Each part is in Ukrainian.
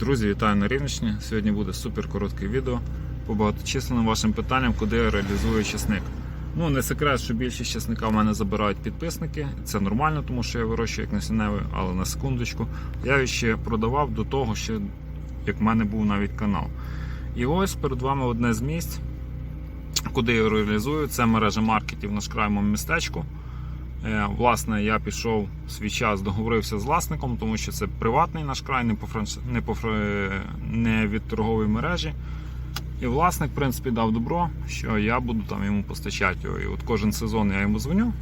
Друзі, вітаю на Рівненщині. Сьогодні буде супер коротке відео по багаточисленним вашим питанням, куди я реалізую часник. Ну, не секрет, що більшість часника в мене забирають підписники. Це нормально, тому що я вирощую як насінневий, але на секундочку. Я його ще продавав до того, ще як в мене був навіть канал. І ось перед вами одне з місць, куди я реалізую. Це мережа маркетів на шкраймому містечку. Е, Власне, я пішов свій час, договорився з власником, тому що це приватний наш край, не по франш... не, по... не від торгової мережі. І власник, в принципі, дав добро, що я буду там йому постачати його. І от кожен сезон я йому дзвоню,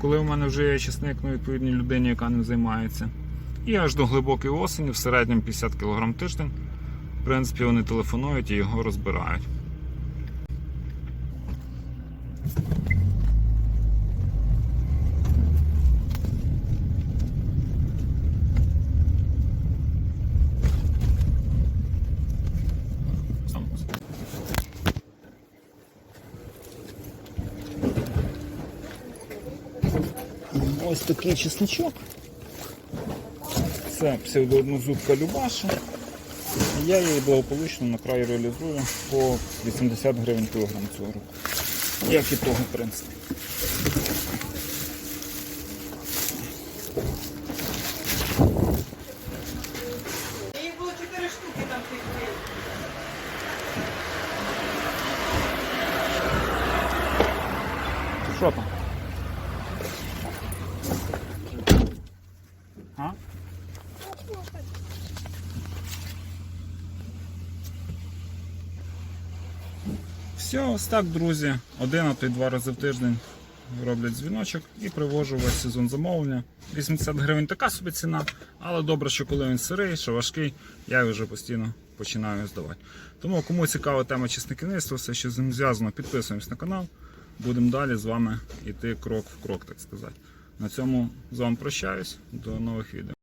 коли у мене вже є чесник на відповідній людині, яка ним займається. І аж до глибокої осені, в середньому 50 кг тиждень, в принципі, вони телефонують і його розбирають. Ось такий чесничок. Це псевдооднозубка Любаша. Я її благополучно на край реалізую по 80 гривень кілограм цього року. Як і того, в принципі. Їх було 4 штуки там тих. Що там? Все, ось так, друзі. Один, а то й два рази в тиждень роблять дзвіночок і привожу весь сезон замовлення. 80 гривень така собі ціна, але добре, що коли він сирий, що важкий, я його вже постійно починаю здавати. Тому кому цікава тема чесниківництва, все, що з ним зв'язано, підписуємось на канал. Будемо далі з вами йти крок в крок, так сказати. На цьому з вами прощаюсь. До нових відео.